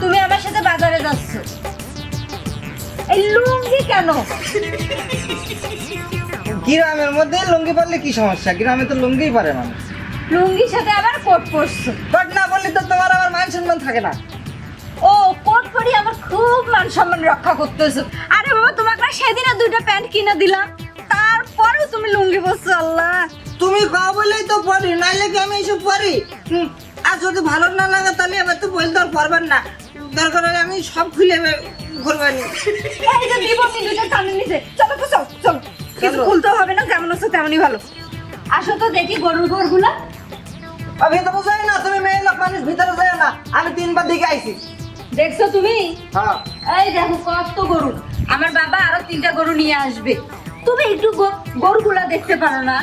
তুমি আমার সাথে বাজারে যাচ্ছ। এই লুঙ্গি কেন? গ্রামের মধ্যে লুঙ্গি পরলে কি সমস্যা? গ্রামে তো লুঙ্গিই পারে মানুষ। লুঙ্গির সাথে আবার কোট পরছো? বাট না বললে তো তোমার আবার মান সম্মান থাকে না। ও কোট পরি আমার খুব মান সম্মান রক্ষা করতেছো। আরে বাবা তোমাকে না সেদিনে দুইটা প্যান্ট কিনে দিলাম। তারপরেও তুমি লুঙ্গি পরছো আল্লাহ। তুমি খাও বলেই তো পড়ি নাইলে কি আমি এইসব পরি হুম, আর যদি ভালো না লাগে তাহলে এবার তো বলতে আর পারবেন না। দরকার হলে আমি সব খুলে ঘুরবানি এই যে দিব দুইটা কানে নিচে। চলো তো চল চল। কিছু খুলতে হবে না যেমন আছে তেমনই ভালো। আসো তো দেখি গরুর ঘরগুলা ভিতরে যাই না তুমি মেয়ে লোক মানুষ ভিতরে যাই না। আমি তিনবার দিকে আইছি। দেখছ তুমি? হ্যাঁ। এই দেখো কত গরু। আমার বাবা আরও তিনটা গরু নিয়ে আসবে। তুমি একটু গরুগুলা দেখতে পারো না।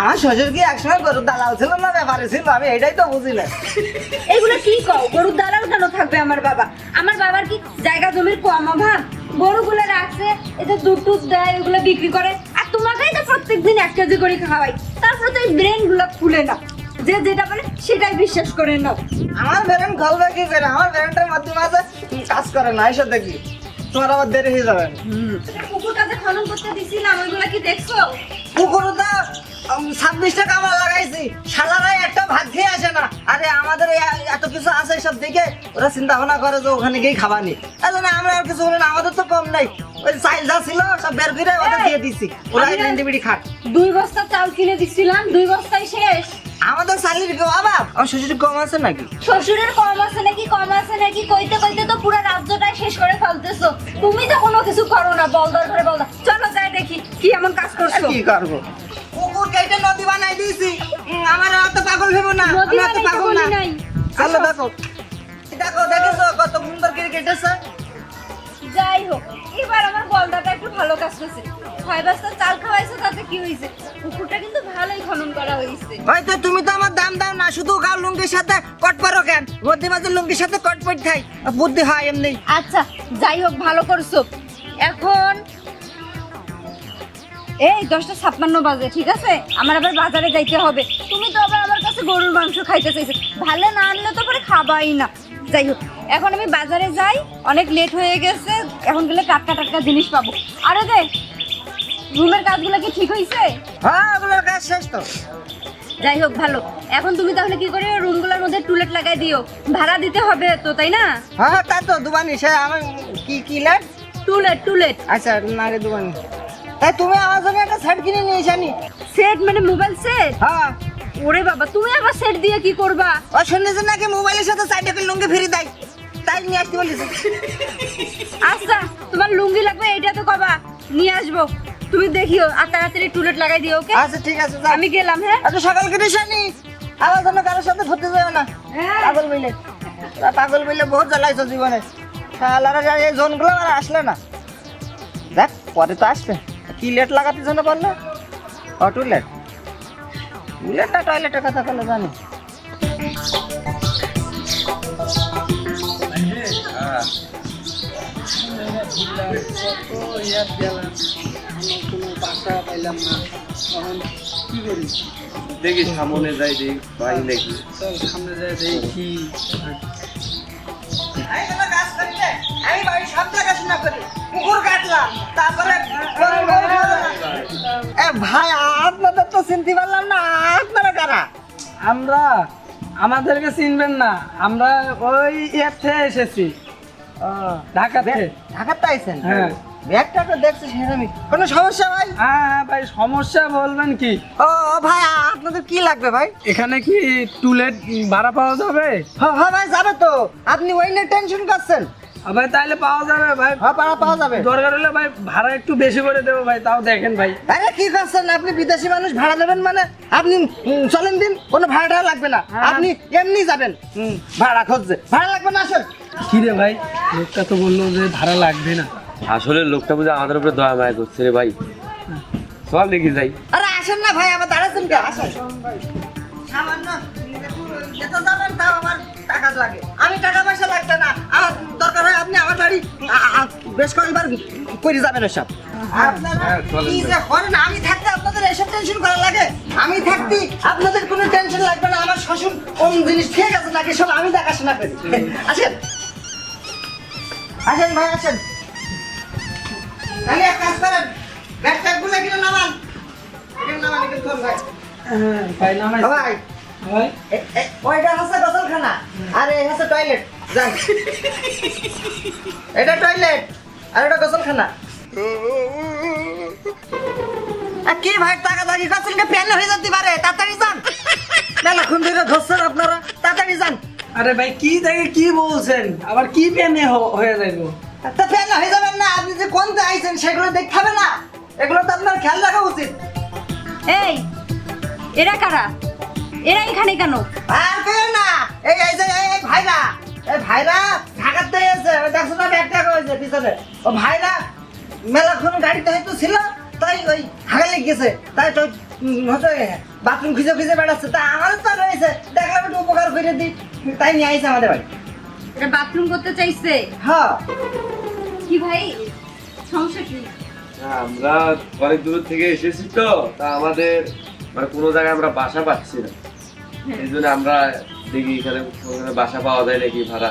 আমার শ্বশুর কি একসময় গরু দালাল ছিল না ব্যাপারে ছিল? আমি এটাই তো বুঝি না। এগুলো কি কও? গরুর দালাল কেন থাকবে আমার বাবা? আমার বাবার কি জায়গা জমির কম অভাব? গরুগুলো রাখছে যে দুধ টুধ দেয় ওগুলো বিক্রি করে। আর তোমাকেই তো প্রত্যেকদিন এক কেজি করে খাওয়াই। তারপরে তো এই ব্রেনগুলো খুলে না যে যেটা বলে সেটাই বিশ্বাস করে নাও। আমার ব্রেন গলবে কি করে? আমার ব্রেনটার মাধ্যমে আছে কাজ করে না এসব দেখি। তোমার আবার দেরি হয়ে যাবে। পুকুর কাছে খনন করতে দিছিলাম ওইগুলো কি দেখছ? পুকুরে তো ছাব্বিশটা কামড় লাগাইছি। শালারাই একটা ভাত খেয়ে আসে না। আরে আমাদের এত কিছু আছে সব দেখে ওরা চিন্তা ভাবনা করে যে ওখানে গিয়ে খাবানি। জন্য আমরা আর কিছু বলি না আমাদের তো কম নাই। ওই চাইল যা ছিল সব বের করে ওদের দিয়ে দিছি। ওরা বিড়ি খাক দুই বস্তা চাল কিনে দিছিলাম দুই বস্তায় শেষ। আমাদের শালির কেউ আবার আমার শ্বশুর কম আছে নাকি? শ্বশুরের কম আছে নাকি কম আছে নাকি? কইতে কইতে তো পুরো রাজ্যটাই শেষ করে ফেলতেছো। তুমি তো কোনো কিছু করো না বলদার করে বলদা চলো যাই দেখি কি এমন কাজ করছ? কি করব? পুকুর কেটে নদী বানাই দিয়েছি। আমার অত পাগল ভেবো না আমি অত পাগল না। চলো দেখো। দেখো দেখেছ কত সুন্দর করে কেটেছে যাই হোক এবার আমার বলদাটা একটু ভালো কাজ করছে। ছয় বস্তা চাল খাওয়াইছো তাতে কি হয়েছে পুকুরটা কিন্তু ভালোই খনন করা হয়েছে হয়তো তুমি তো আমার দাম দাও না শুধু গাও লুঙ্গির সাথে কট পারো কেন? মধ্যে মাঝে লুঙ্গির সাথে কট পট খাই বুদ্ধি হয় এমনি। আচ্ছা যাই হোক ভালো করছ। এখন এই দশটা ছাপ্পান্ন বাজে ঠিক আছে? আমার আবার বাজারে যাইতে হবে। তুমি তো আবার আমার কাছে গরুর মাংস খাইতে চাইছো। ভালো না আনলে তো পরে খাবাই না। যাই হোক এখন আমি বাজারে যাই অনেক লেট হয়ে গেছে এখন গেলে টাটকা টাটকা জিনিস পাবো। আরে দে রুমের কাজগুলো কি ঠিক হয়েছে হ্যাঁ ওগুলোর কাজ শেষ তো। যাই হোক ভালো। এখন তুমি তাহলে কি করে রুমগুলোর মধ্যে টুলেট লাগাই দিও? ভাড়া দিতে হবে তো তাই না? হ্যাঁ তা তো দুবানি সে আমার কি কি লাগ টুলেট টুলেট। আচ্ছা না রে দুবানি। তাই তুমি আমার জন্য একটা শার্ট কিনে নিয়ে এসানি সেট মানে মোবাইল সেট হ্যাঁ। ওরে বাবা তুমি আবার সেট দিয়ে কি করবা? ও শুনেছে নাকি? মোবাইলের সাথে সাইডে লুঙ্গি ফিরে দেয়। তাই নিয়ে আসতে বলেছে। আচ্ছা তোমার লুঙ্গি লাগবে এইটা তো কবা। নিয়ে আসব। তুমি দেখিও আর তাড়াতাড়ি টুলেট লাগাই দিও ওকে? আচ্ছা ঠিক আছে। আমি গেলাম হ্যাঁ? এত সকাল কেটে শানি আমার জন্য কারোর সাথে ধরতে যাবে না। হ্যাঁ। পাগল তা পাগল বইলে বহুত জ্বালাইছো জীবনে। শালারা যা এই জোনগুলো আর আসলে না। দেখ পরে তো আসবে। কি লেট লাগাতে জন্য পারল ও টুলেট টুলেট না টয়লেটের কথা বলে জানি। দেখি সামনে যাই দেখি পাই নাকি আমি কোনো কাজ করি আমি বাড়ির সব দেখাশোনা করি পুকুর কাটলাম তারপরে গরু- গরু খাওয়ালাম। এ ভাই আপনাদের তো চিনতে পারলাম না আপনারা কারা আমরা আমাদেরকে চিনবেন না আমরা ওই ইয়ের থেকে এসেছি ঢাকাতে? ঢাকাতে আইছেন? হ্যাঁ। ব্যাগটা তো দেখছি সেরকমই কোনো সমস্যা ভাই? হ্যাঁ হ্যাঁ ভাই সমস্যা বলবেন কি? ও ভাই আপনাদের কি লাগবে ভাই? এখানে কি টুলেট ভাড়া পাওয়া যাবে? হ্যাঁ ভাই যাবে তো। আপনি ওই নিয়ে টেনশন করছেন। ভাই তাহলে পাওয়া যাবে ভাই। হ্যাঁ পাওয়া পাওয়া যাবে। দরকার হলে ভাই ভাড়া একটু বেশি করে দেবো ভাই তাও দেখেন ভাই। আরে কি করছেন? আপনি বিদেশি মানুষ ভাড়া দেবেন মানে? আপনি চলেন দিন কোনো ভাড়া লাগবে না। হ্যাঁ। আপনি এমনি যাবেন। হুম, ভাড়া খুঁজছে। ভাড়া লাগবে না আসেন। কি রে ভাই? লোকটা তো বলল যে ভাড়া লাগবে না। আসলে লোকটা বুঝে আমাদের উপরে দয়া মায়া করছে রে ভাই। চল দেখি যাই। আরে আসেন না ভাই আমার দাঁড়াচ্ছেন কে? আসেন। সামান্য যেতে যাবেন তাও আমার টাকা লাগে। আমি টাকা পয়সা লাগবে না। আমার দরকার হয় আপনি আমার বাড়ি বেশ কয়েকবার করে যাবেন সব আপনারা হ্যাঁ, আমি থাকতে আপনাদের এসব টেনশন করা লাগে? আমি থাকতে আপনাদের কোনো টেনশন লাগবে না। আমার শ্বশুর কোন জিনিস ঠিক আছে নাকি সব আমি দেখাশোনা করি। আসেন। আসেন ভাই আসেন। তাহলে এক কাজ করেন ব্যাগ ট্যাগগুলো এখানে নামান। এখানে নামান এখানে ভাই। হ্যাঁ ভাই নামাই। ও ভাই। ভাই। এ- এ- ওইটা হচ্ছে গোসলখানা আর এই হচ্ছে টয়লেট যান। এটা টয়লেট আর এটা গোসলখানা আর কি ভাই টাকা দাগি করছেন প্যান হয়ে যেতে পারে। তাড়াতাড়ি যান। মেলাক্ষণ ধরে ধরছেন আপনারা। তাড়াতাড়ি যান। আরে ভাই কি দেখে কি বলছেন? আবার কি পেনে হয়ে যাইবো? তা প্যান হয়ে যাবেন না আপনি যে কোন আইছেন সেগুলো দেখতে হবে না। এগুলো তো আপনার খেয়াল রাখা উচিত। এই এরা কারা? এরা এখানে কেন? আর কেউ না। এই এই যে এই ভাইরা। এই ভাইরা ঢাকার থেকে এসে ওই দেখছ না ব্যাগ টাকা হয়েছে পিছনে? ও ভাইরা মেলাক্ষণ গাড়িতে হয়তো ছিল তাই ওই হাগালে গেছে। তাই তো বাথরুম খুঁজে খুঁজে বেড়াচ্ছে তা আমাদের তো রয়েছে। দেখলাম একটু উপকার করে দিই তাই নিয়ে আইছে আমাদের বাড়ি। এরা বাথরুম করতে চাইছে? হ্যাঁ কি ভাই? সমস্যা কি? হ্যাঁ, আমরা অনেক দূর থেকে এসেছি তো তা আমাদের মানে কোনো জায়গায় আমরা বাসা পাচ্ছি না। এই জন্য আমরা দেখি এখানে বাসা পাওয়া যায় নাকি ভাড়া।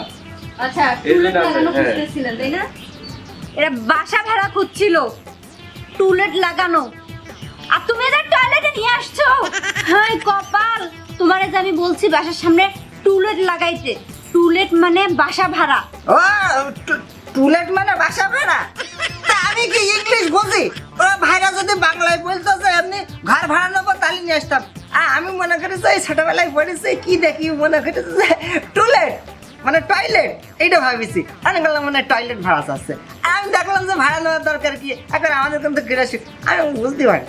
আচ্ছা হ্যাঁ। খুঁজতেছিলেন তাই না? এরা বাসা ভাড়া খুঁজছিল টুলেট লাগানো। আর তুমি যে আমি বলছি বাসার সামনে টুলেট লাগাইতে। টুলেট মানে বাসা ভাড়া। ও টুলেট মানে বাসা ভাড়া? তা আমি কি ইংলিশ বুঝি? ওরা ভাইরা যদি বাংলায় বলতো যে এমনি ঘর ভাড়া নেব তাহলে নিয়ে আসতাম। আর আমি মনে করেছি এই ছোটবেলায় পড়েছি কি দেখি মনে করেছি যে টুলেট মানে টয়লেট এইটা ভাবিছি। আমি বললাম মানে টয়লেট ভাড়া আছে। আমি দেখলাম যে ভাড়া নেওয়ার দরকার কি? এখন আমাদের কিন্তু গিরাসি আমি বুঝতে পারি।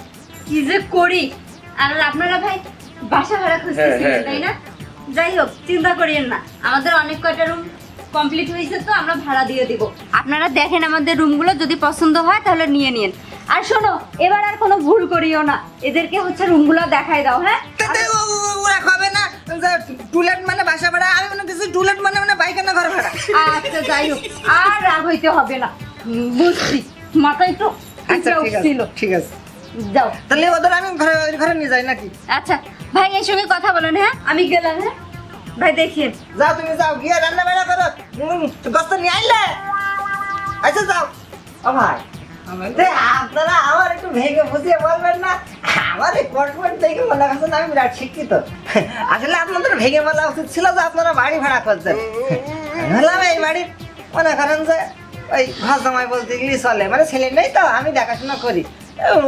কি যে করি? আর আপনারা ভাই? বাসা ভাড়া খুঁজতেছিলেন হ্যাঁ, তাই না? যাই হোক চিন্তা করিয়েন না। আমাদের অনেক কয়টা রুম কমপ্লিট হয়েছে তো আমরা ভাড়া দিয়ে দিব। আপনারা দেখেন আমাদের রুমগুলো যদি পছন্দ হয় তাহলে নিয়ে নিন আর শোনো এবার আর কোনো ভুল করিও না। এদেরকে হচ্ছে রুমগুলো দেখাই দাও হ্যাঁ? ওরা না টুলেট মানে বাসা ভাড়া আমি মনে করছি টুলেট মানে মানে বাইকানা ঘর ভাড়া। আচ্ছা যাই হোক আর রাগ হইতে হবে না। বুঝছি। মাথায় একটু আচ্ছা ঠিক আছে ঠিক আছে। যাও। তাহলে ওদের আমি ঘরে ঘরে নিয়ে যাই নাকি? আচ্ছা ভাই এর সঙ্গে কথা বলেন হ্যাঁ? আমি গেলাম হ্যাঁ? ভাই দেখিয়ে যাও, তুমি যাও, গিয়ে রান্না বান্না করো গোস্ত নিয়ে আইলে। আচ্ছা যাও। ও ভাই আপনারা আমার একটু ভেঙে বুঝিয়ে বলবেন না। আমার এই কটমট দেখে মনে করছে না আমি বিরাট শিক্ষিত। আসলে আপনাদের ভেঙে বলা উচিত ছিল যে আপনারা বাড়ি ভাড়া করছেন। বললাম, এই বাড়ির মনে করেন যে ওই ঘর জামাই বলতে গেলে চলে। মানে ছেলে নেই তো, আমি দেখাশোনা করি।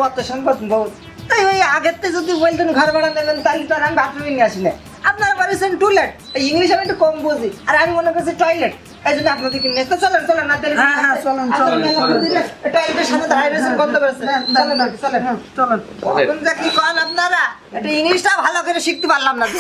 অত সম্পদ বহুত তাই ওই আগের থেকে যদি বলতেন ঘর ভাড়া নেবেন তাহলে তো আর আমি বাথরুমে নিয়ে আসি না আপনারা বলেছেন টুলেট ইংলিশ আমি একটু কম বুঝি। আর আমি মনে করছি টয়লেট এই জন্য আপনাদেরকে কিনে তো চলেন চলেন না দেরি হ্যাঁ, হ্যাঁ, চলেন, চলেন, চলেন। টয়লেটের দাঁড়াই রয়েছেন বন্ধ করেছেন চলেন চলেন। চলেন। কখন যে কি কল আপনারা? এটা ইংলিশটা ভালো করে শিখতে পারলাম না তো।